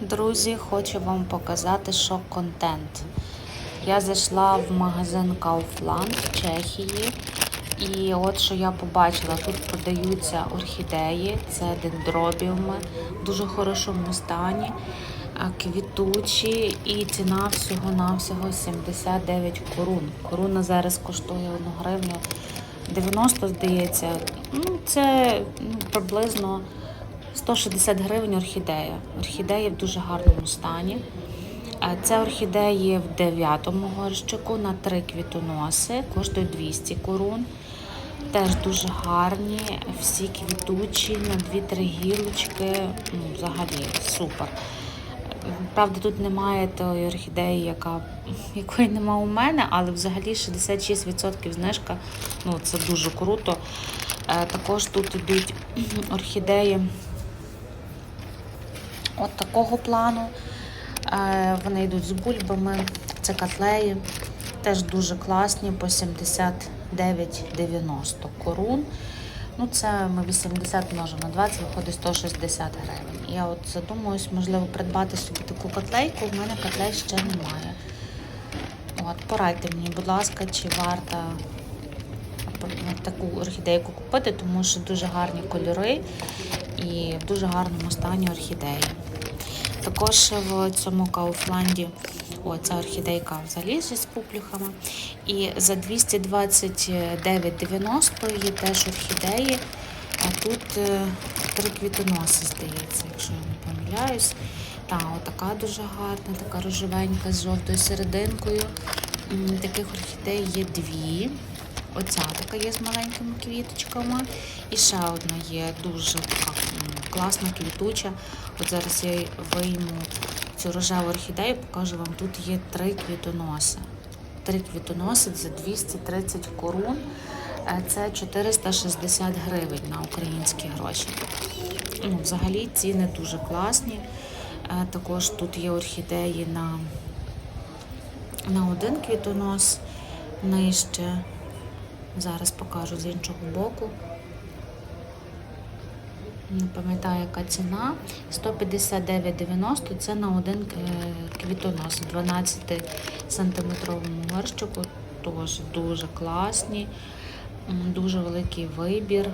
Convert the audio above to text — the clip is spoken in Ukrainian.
Друзі, хочу вам показати шок-контент. Я зайшла в магазин Kaufland в Чехії. І от що я побачила, тут продаються орхідеї, це дендробіуми в дуже хорошому стані, квітучі, і ціна всього-навсього 79 корун. Коруна зараз коштує 1 гривню 90, здається. Ну, це ну, приблизно 160 гривень орхідея. Орхідея в дуже гарному стані. Це орхідеї в 9 горщику на три квітоноси, коштують 200 корун. Теж дуже гарні, всі квітучі, на 2-3 гілочки. Ну, взагалі супер. Правда, тут немає тої орхідеї, яка, якої нема у мене, але взагалі 66% знижка. Ну, це дуже круто. Е, Також тут йдуть орхідеї от такого плану. Е, Вони йдуть з бульбами, це котлеї, теж дуже класні, по 79,90 корун. Ну, це ми 80 множимо на 20, виходить 160 гривень. Я от задумуюсь, можливо, придбати собі таку котлейку. У мене котлей ще немає. От, порадьте мені, будь ласка, чи варто таку орхідейку купити, тому що дуже гарні кольори і в дуже гарному стані орхідеї. Також в цьому Кауфланді о, ця орхідейка взагалі з пуплюхами. І за 229,90 є теж орхідеї. А тут е, три квітоноси, здається, якщо я не помиляюсь. Та, отака дуже гарна, така рожевенька з жовтою серединкою. Таких орхідей є дві. Оця така є з маленькими квіточками. І ще одна є дуже така класна, квітуча. От зараз я вийму цю рожеву орхідею, покажу вам. Тут є три квітоноси. Три квітоноси за 230 корун. Е, Це 460 гривень на українські гроші. Ну, взагалі ціни дуже класні. Е, Також тут є орхідеї на, на один квітонос нижче. Зараз покажу з іншого боку. Не пам'ятаю, яка ціна. 159,90 це на один е, квітонос. 12 сантиметровому горщику. Тож дуже класні, дуже великий вибір.